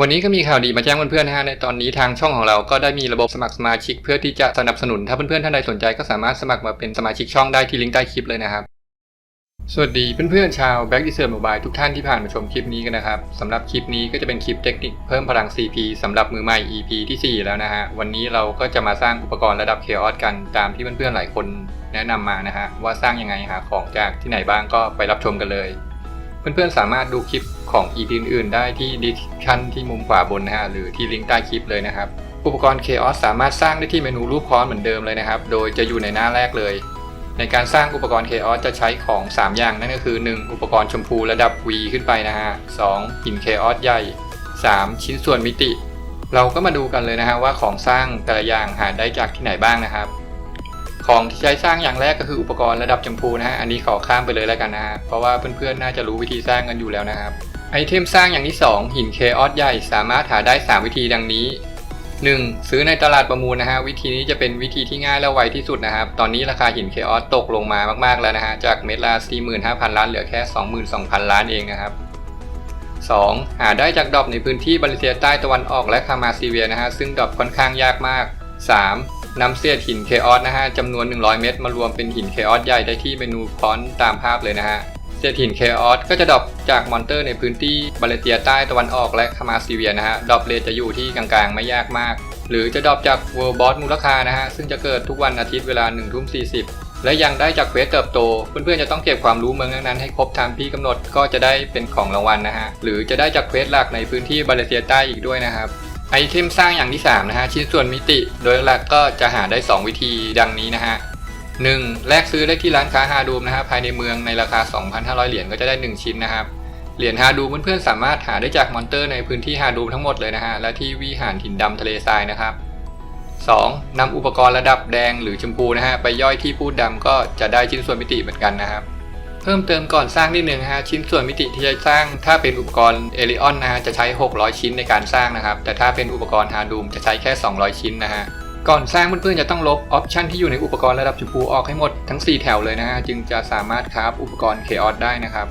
วันนี้ก็มีข่าวดีมาแจ้งเพื่อนๆนะฮะในตอนนี้ทางช่องของเราก็ได้มีระบบสมัครสมาชิก เพื่อที่จะสนับสนุนถ้าเพื่อนๆท่านใดสนใจก็สามารถสมัครมาเป็นสมาชิกช่องได้ที่ลิงก์ใต้คลิปเลยนะครับ สวัสดีเพื่อนๆชาว Back d e s e r Mobile ทุกท่านที่ผ่านมาชมคลิปนี้กันนะครับสำหรับคลิปนี้ก็จะเป็นคลิปเทคนิคเพิ่มพลัง CP สำหรับมือใหม่ EP ที่ 4 แล้วนะฮะวันนี้เราก็จะมาสร้างอุปกรณ์ระดับ Chaos กันตามที่เพื่อนๆหลายคนแนะนำมานะฮะว่าสร้างยังไงหาของจากที่ไหนบ้างก็ไปรับชมกันเลย เพื่อนๆสามารถดูคลิป ของ EP อื่นๆ ได้ที่ description ที่มุมขวาบนนะฮะหรือที่ลิงก์ใต้คลิปเลยนะครับ อุปกรณ์ Chaos สามารถสร้างได้ที่เมนูรูปค้อนเหมือนเดิมเลยนะครับ โดยจะอยู่ในหน้าแรกเลย ในการสร้างอุปกรณ์ Chaos จะใช้ของ 3 อย่างนั่นก็คือ 1. อุปกรณ์ชมพูระดับ V ขึ้นไปนะฮะ 2. หิน Chaos ใหญ่ 3. ชิ้นส่วนมิติ เราก็มาดูกันเลยนะฮะว่าของสร้างแต่ละอย่างหาได้จากที่ไหนบ้างนะครับของที่ใช้สร้างอย่างแรกก็คืออุปกรณ์ระดับชมพูนะฮะ อันนี้ขอข้ามไปเลยแล้วกันนะฮะ เพราะว่าเพื่อนๆ น่าจะรู้วิธีสร้างกันอยู่แล้วนะครับ ไอเทมสร้างอย่างที่ 2 หินเคออสใหญ่สามารถหาได้ 3 วิธีดังนี้ 1. ซื้อในตลาดประมูลนะฮะ วิธีนี้จะเป็นวิธีที่ง่ายและไวที่สุดนะครับ ตอนนี้ราคาหินเคออสตกลงมามากๆแล้วนะฮะ จากเม็ดละ45,000 ล้านเหลือแค่ 22,000 ล้านเองนะครับ 2. หาได้จากดรอปในพื้นที่บาลิเซียใต้ตะวันออกและคามาซีเวียนะฮะ ซึ่งดรอปค่อนข้างยากมาก 3. นำเศษหินเคออสนะฮะจำนวน 100 เม็ดมารวมเป็นหินเคออสใหญ่ได้ที่เมนูฟอนตามภาพเลยนะฮะ เศษหินเคออสก็จะดรอปจากมอนเตอร์ในพื้นที่บาเลเซียใต้ตะวันออกและคามาซีเวียนะฮะดรอปเลจะอยู่ที่กลางๆ ไม่ยากมาก หรือจะดรอปจากเวิร์บอสมูลค่านะฮะซึ่งจะเกิดทุกวันอาทิตย์เวลา1ทุ่ม40และยังได้จากเควสเติบโต เพื่อนๆจะต้องเก็บความรู้เมืองนั้นๆให้ครบตามที่กำหนดก็จะได้เป็นของรางวัลนะฮะหรือจะได้จากเควสหลักในพื้นที่บาเลเซียใต้อีกด้วยนะครับไอเทมสร้างอย่างที่3นะฮะชิ้นส่วนมิติ โดยหลักก็จะหาได้ 2 วิธีดังนี้นะฮะ 1. แลกซื้อได้ที่ร้านค้าฮาดูมนะฮะภายในเมืองในราคา 2,500 เหรียญก็จะได้ 1 ชิ้นนะครับ เหรียญฮาดูมเพื่อนๆสามารถหาได้จากมอนเตอร์ในพื้นที่ฮาดูมทั้งหมดเลยนะฮะและที่วิหารหินดำทะเลทรายนะครับ 2. นำอุปกรณ์ระดับแดงหรือชมพูนะฮะไปย่อยที่พูดดำก็จะได้ชิ้นส่วนมิติเหมือนกันนะครับ เพิ่มเติมก่อนสร้างนิดนึงฮะชิ้นส่วนมิติที่จะสร้าง ถ้าเป็นอุปกรณ์เอลิออนนะฮะจะใช้ 600 ชิ้นในการสร้างนะครับ แต่ถ้าเป็นอุปกรณ์ฮาดูมจะใช้แค่ 200 ชิ้นนะฮะ ก่อนสร้างเพื่อนๆจะต้องลบออปชันที่อยู่ในอุปกรณ์ระดับชมพูออกให้หมดทั้ง 4 แถวเลยนะฮะจึงจะสามารถคราฟอุปกรณ์เคออสได้นะครับ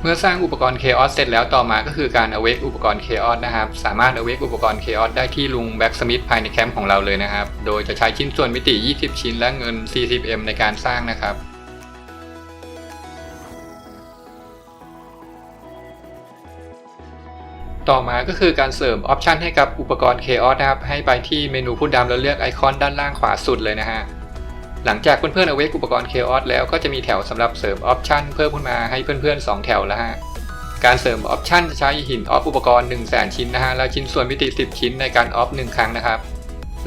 เมื่อสร้างอุปกรณ์ Chaos เสร็จแล้วต่อมาก็คือการ awake อุปกรณ์ Chaos นะครับ สามารถ awake อุปกรณ์ Chaos ได้ที่ลุง Blacksmith ภายในแคมป์ของเราเลยนะครับ โดยจะใช้ชิ้นส่วนมิติ 20 ชิ้นและเงิน 40M ในการสร้างนะครับ ต่อมาก็คือการเสริมออปชันให้กับอุปกรณ์ Chaos นะครับ ให้ไปที่เมนูพูดดำแล้วเลือกไอคอนด้านล่างขวาสุดเลยนะฮะ หลังจากเพื่อนๆเอาเวกอุปกรณ์ Chaos แล้วก็จะมีแถวสำหรับเสริมออปชันเพิ่มขึ้นมาให้เพื่อนๆ 2 แถวแล้วฮะ การเสริมออปชันจะใช้หินออฟอุปกรณ์1 0 0 0 0แชิ้นนะฮะ และชิ้นส่วนมิติ 10 ชิ้นในการออฟ1ครั้งนะครับ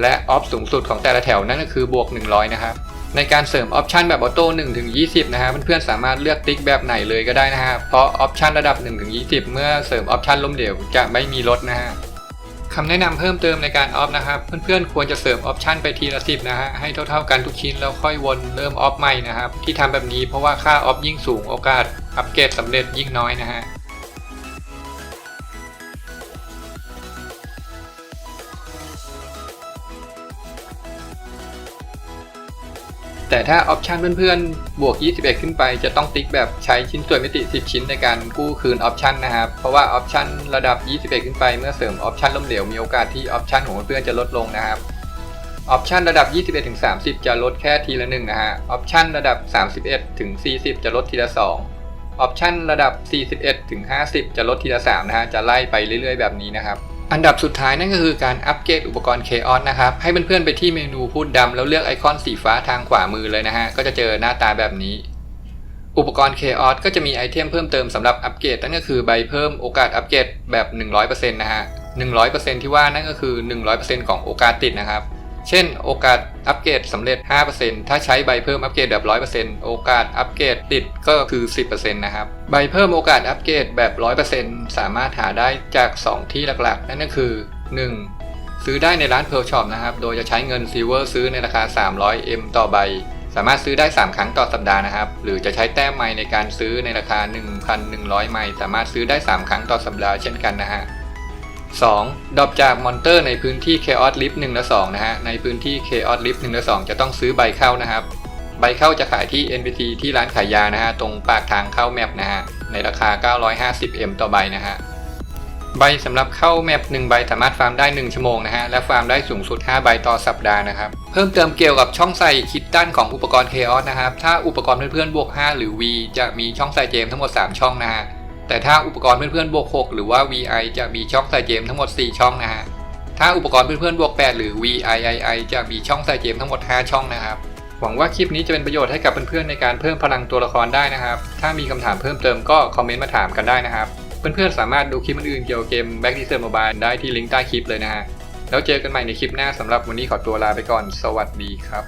และออฟสูงสุดของแต่ละแถวนั่นก็คือบวก 100 นะครับ ในการเสริมออปชันแบบออโต้1ถึง20 นะฮะเพื่อนๆสามารถเลือกติ๊กแบบไหนเลยก็ได้นะฮะเพราะออปชันระดับ1ถึง20 เมื่อเสริมออปชันล้มเหลวจะไม่มีลดนะฮะคำแนะนำเพิ่มเติมในการออฟนะครับเพื่อนๆควรจะเสริมออปชันไปทีละสิบนะฮะให้เท่าๆกันทุกชิ้นแล้วค่อยวนเริ่มออฟใหม่นะครับที่ทำแบบนี้เพราะว่าค่าออฟยิ่งสูงโอกาสอัปเกรดสำเร็จยิ่งน้อยนะฮะ แต่ถ้าออปชันเพื่อนๆ บวก 21 ขึ้นไป จะต้องติ๊กแบบใช้ชิ้นส่วนมิติ 10 ชิ้นในการกู้คืนออปชันนะครับ เพราะว่าออปชันระดับ 21 ขึ้นไปเมื่อเสริมออปชันล้มเหลวมีโอกาสที่ออปชันของเพื่อนๆจะลดลงนะครับ ออปชันระดับ 21ถึง30 จะลดแค่ทีละหนึ่งนะฮะ ออปชันระดับ 31ถึง40 จะลดทีละ 2 ออปชันระดับ 41ถึง50 จะลดทีละ 3 นะฮะ จะไล่ไปเรื่อยๆ แบบนี้นะครับ อันดับสุดท้ายนั่นก็คือการอัปเกรดอุปกรณ์ Chaos นะครับ ให้เพื่อนๆไปที่เมนูพูดดำแล้วเลือกไอคอนสีฟ้าทางขวามือเลยนะฮะ ก็จะเจอหน้าตาแบบนี้ อุปกรณ์ Chaos ก็จะมีไอเทมเพิ่มเติมสำหรับอัปเกรดนั่นก็คือใบเพิ่มโอกาสอัปเกรดแบบ 100%นะฮะ 100%ที่ว่านั่นก็คือ 100%ของโอกาสติดนะครับ เช่น โอกาสอัปเกรดสำเร็จ 5%ถ้าใช้ใบเพิ่มอัปเกรดแบบ 100%โอกาสอัปเกรดติดก็คือ 10%นะครับ ใบเพิ่มโอกาสอัปเกรดแบบ 100%สามารถหาได้จาก 2 ที่หลักๆ นั่นก็คือ 1. ซื้อได้ในร้าน Pearl Shop นะครับ โดยจะใช้เงินซิลเวอร์ซื้อในราคา 300M ต่อใบ สามารถซื้อได้ 3 ครั้งต่อสัปดาห์นะครับ หรือจะใช้แต้มไมในการซื้อในราคา 1,100 ไมสามารถซื้อได้ 3 ครั้งต่อสัปดาห์เช่นกันนะฮะ 2. ดรอปจากมอนเตอร์ในพื้นที่ Chaos Lift 1 และ 2 นะฮะ ในพื้นที่ Chaos Lift 1 และ 2 จะต้องซื้อใบเข้านะครับ ใบเข้าจะขายที่ NPC ที่ร้านขายยานะฮะ ตรงปากทางเข้าแมปนะฮะ ในราคา 950M ต่อใบนะฮะ ใบสำหรับเข้าแมป1ใบสามารถฟาร์มได้ 1 ชั่วโมงนะฮะ และฟาร์มได้สูงสุด 5 ใบต่อสัปดาห์นะครับ เพิ่มเติมเกี่ยวกับช่องใส่คิดด้านของอุปกรณ์ Chaos นะครับ ถ้าอุปกรณ์เพื่อนๆบวก 5 หรือ V จะมีช่องใส่เจมทั้งหมด 3 ช่องนะฮะ แต่ถ้าอุปกรณ์เพื่อนๆบวก 6 หรือว่า VI จะมีช่องใส่เจมทั้งหมด 4 ช่องนะฮะ ถ้าอุปกรณ์เพื่อนๆบวก 8 หรือ VIII จะมีช่องใส่เจมทั้งหมด 5 ช่องนะครับ หวังว่าคลิปนี้จะเป็นประโยชน์ให้กับเพื่อนๆในการเพิ่มพลังตัวละครได้นะครับ ถ้ามีคำถามเพิ่มเติมก็คอมเมนต์มาถามกันได้นะครับ เพื่อนๆสามารถดูคลิปอื่นๆเกี่ยวกับเกม Back to the Mobile ได้ที่ลิงก์ใต้คลิปเลยนะฮะ แล้วเจอกันใหม่ในคลิปหน้าสำหรับวันนี้ขอตัวลาไปก่อน สวัสดีครับ